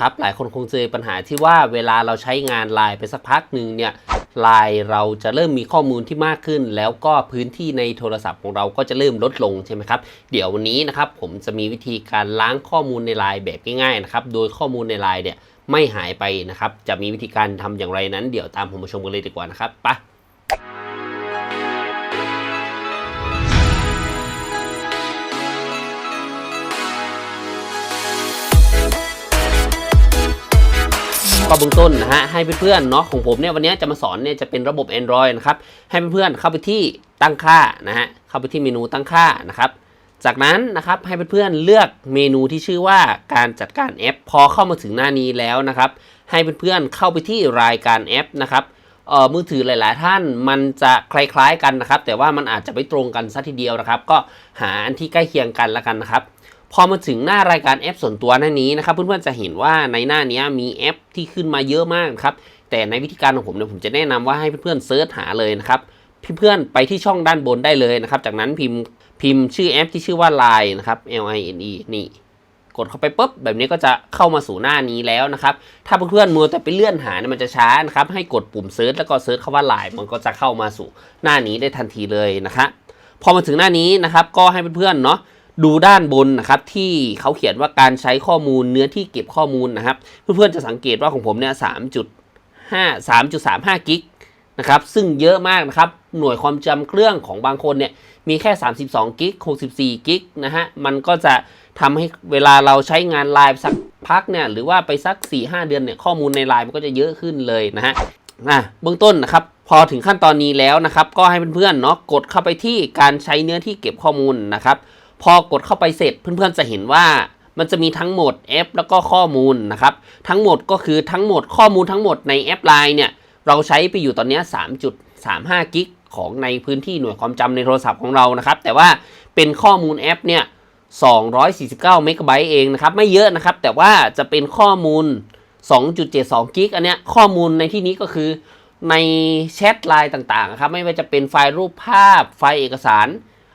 ครับ หลายคนคงเจอปัญหาที่ว่าเวลาเราใช้งานไลน์ไปสักพักหนึ่งเนี่ยไลน์เราจะเริ่มมีข้อมูลที่มากขึ้น แล้วก็พื้นที่ในโทรศัพท์ของเราก็จะเริ่มลดลงใช่ไหมครับ เดี๋ยววันนี้นะครับผมจะมีวิธีการล้างข้อมูลในไลน์แบบง่ายๆนะครับ โดยข้อมูลในไลน์เนี่ยไม่หายไปนะครับ จะมีวิธีการทำอย่างไรนั้น เดี๋ยวตามผมมาชมกันเลยดีกว่านะครับไป ก็เบื้องต้นนะฮะให้เพื่อนๆเนาะของผมเนี่ยวันนี้จะมาสอนเนี่ยจะเป็นระบบ Android นะครับให้เพื่อนๆเข้าไปที่ตั้งค่านะฮะเข้าไปที่เมนูตั้งค่านะครับจากนั้นนะครับให้เพื่อนๆเลือกเมนูที่ชื่อว่าการจัดการแอป พอเข้ามาถึงหน้านี้แล้วนะครับให้เพื่อนๆเข้าไปที่รายการแอปนะครับเอ่อมือถือหลาย ๆ ท่านมันจะคล้ายๆกันนะครับ แต่ว่ามันอาจจะไม่ตรงกันซะทีเดียวนะครับ ก็หาอันที่ใกล้เคียงกันละกันนะครับ พอมาถึงหน้ารายการแอปส่วนตัวหน้านี้นะครับ เพื่อนๆจะเห็นว่าในหน้านี้มีแอปที่ขึ้นมาเยอะมากครับ แต่ในวิธีการของผมเนี่ยผมจะแนะนำว่าให้เพื่อนๆเซิร์ชหาเลยนะครับเพื่อนๆไปที่ช่องด้านบนได้เลยนะครับ จากนั้นพิมพ์พิมพ์ชื่อแอปที่ชื่อว่า Line นะครับ L I N E นี่กดเข้าไปปุ๊บแบบนี้ก็จะเข้ามาสู่หน้านี้แล้วนะครับ ถ้าเพื่อนๆมัวแต่ไปเลื่อนหาเนี่ยมันจะช้านะครับ ให้กดปุ่มเซิร์ชแล้วก็เซิร์ชคำว่า Line มันก็จะเข้ามาสู่หน้านี้ได้ทันทีเลยนะครับพอมาถึงหน้านี้นะครับ ก็ให้เพื่อนๆเนาะ ดูด้านบนนะครับที่เขาเขียนว่าการใช้ข้อมูลเนื้อที่เก็บข้อมูลนะครับ เพื่อนๆจะสังเกตว่าของผมเนี่ยสามจุดห้าสามจุดสามห้ากิกนะครับซึ่งเยอะมากนะครับหน่วยความจำเครื่องของบางคนเนี่ยมีแค่ 32กิก64กิกนะฮะมันก็จะทำให้เวลาเราใช้งานไลน์สักพักเนี่ยหรือว่าไปสัก 4-5 เดือนเนี่ยข้อมูลในไลน์มันก็จะเยอะขึ้นเลยนะฮะอะเบื้องต้นนะครับพอถึงขั้นตอนนี้แล้วนะครับ ก็ให้เพื่อนๆเนาะกดเข้าไปที่การใช้เนื้อที่เก็บข้อมูลนะครับ พอกดเข้าไปเสร็จเพื่อนๆจะเห็นว่ามันจะมีทั้งหมดแอปแล้วก็ข้อมูลนะครับ ทั้งหมดก็คือทั้งหมดข้อมูลทั้งหมดในแอปไลน์เนี่ยเราใช้ไปอยู่ตอนนี้3.35กิกของในพื้นที่หน่วยความจำในโทรศัพท์ของเรานะครับ แต่ว่าเป็นข้อมูลแอปเนี่ย249เมกะไบต์เองนะครับ ไม่เยอะนะครับ แต่ว่าจะเป็นข้อมูล 2.72กิกอันเนี้ยข้อมูลในที่นี้ก็คือในแชทไลน์ต่างๆครับไม่ว่าจะเป็นไฟล์รูปภาพไฟล์เอกสาร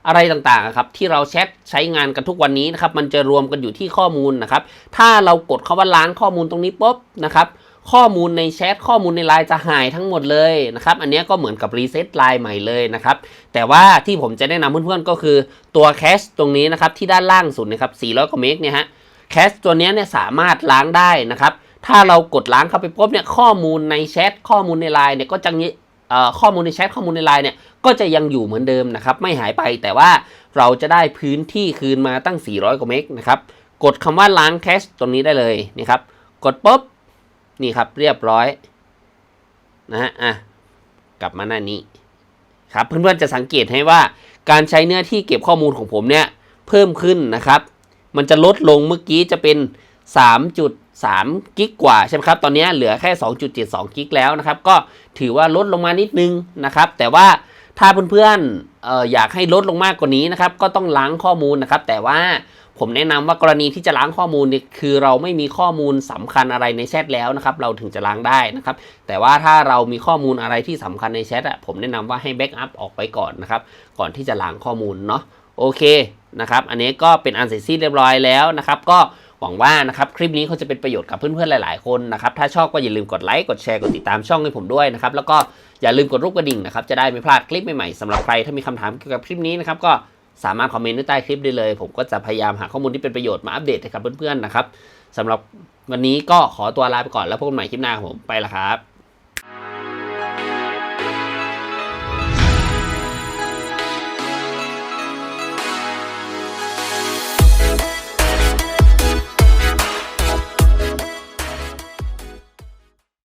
อะไรต่างๆครับที่เราแชทใช้งานกันทุกวันนี้นะครับมันจะรวมกันอยู่ที่ข้อมูลนะครับถ้าเรากดคาว่าล้างข้อมูลตรงนี้ปุ๊บนะครับข้อมูลในแชทข้อมูลในไลน์จะหายทั้งหมดเลยนะครับอันนี้ก็เหมือนกับรีเซ็ตไลน์ใหม่เลยนะครับแต่ว่าที่ผมจะแนะนำเพื่อนๆก็คือตัวแคชตรงนี้นะครับที่ด้านล่างสุดนะครับ400กว่าเมกเนี่ยฮะแคชตัวนี้เนี่ยสามารถล้างได้นะครับถ้าเรากดล้างเข้าไปปุ๊บเนี่ยข้อมูลในแชทข้อมูลในไลน์เนี่ยก็จะงี้เอ่อข้อมูลในแชทข้อมูลในไลน์เนี่ย ก็จะยังอยู่เหมือนเดิมนะครับ ไม่หายไปแต่ว่าเราจะได้พื้นที่คืนมาตั้ง 400 กว่าเมกนะครับ กดคำว่าล้างแคชตรงนี้ได้เลยนี่ครับ กดปุ๊บ นี่ครับเรียบร้อยนะฮะอะกลับมาหน้านี้ครับเพื่อนๆจะสังเกตให้ว่าการใช้เนื้อที่เก็บข้อมูลของผมเนี่ยเพิ่มขึ้นนะครับ มันจะลดลงเมื่อกี้จะเป็น 3.3 กิกกว่าใช่ไหมครับ ตอนนี้เหลือแค่ 2.72 กิกแล้วนะครับ ก็ถือว่าลดลงมานิดนึงนะครับ แต่ว่า ถ้าเพื่อนๆอออยากให้ลดลงมากกว่านี้นะครับ ก็ต้องล้างข้อมูลนะครับ แต่ว่าผมแนะนำว่ากรณีที่จะล้างข้อมูลเนี่ยคือเราไม่มีข้อมูลสำคัญอะไรในแชทแล้วนะครับ เราถึงจะล้างได้นะครับ แต่ว่าถ้าเรามีข้อมูลอะไรที่สำคัญในแชทอะผมแนะนำว่าให้แบ็กอัพออกไปก่อนนะครับ ก่อนที่จะล้างข้อมูลเนาะโอเคนะครับ อันนี้ก็เป็นอันเสร็จสิ้นเรียบร้อยแล้วนะครับ ก็ หวังว่านะครับคลิปนี้เขาจะเป็นประโยชน์กับเพื่อนๆหลาย ๆ คนนะครับถ้าชอบก็อย่าลืมกดไลค์กดแชร์กดติดตามช่องให้ผมด้วยนะครับแล้วก็อย่าลืมกดรูปกระดิ่งนะครับจะได้ไม่พลาดคลิปใหม่ๆสำหรับใครถ้ามีคำถามเกี่ยวกับคลิปนี้นะครับก็สามารถคอมเมนต์ใต้คลิปได้เลย ผมก็จะพยายามหาข้อมูลที่เป็นประโยชน์มาอัปเดตให้กับเพื่อนๆนะครับสำหรับวันนี้ก็ขอตัวลาไปก่อนแล้วพบกันใหม่คลิปหน้าผมไปละครับ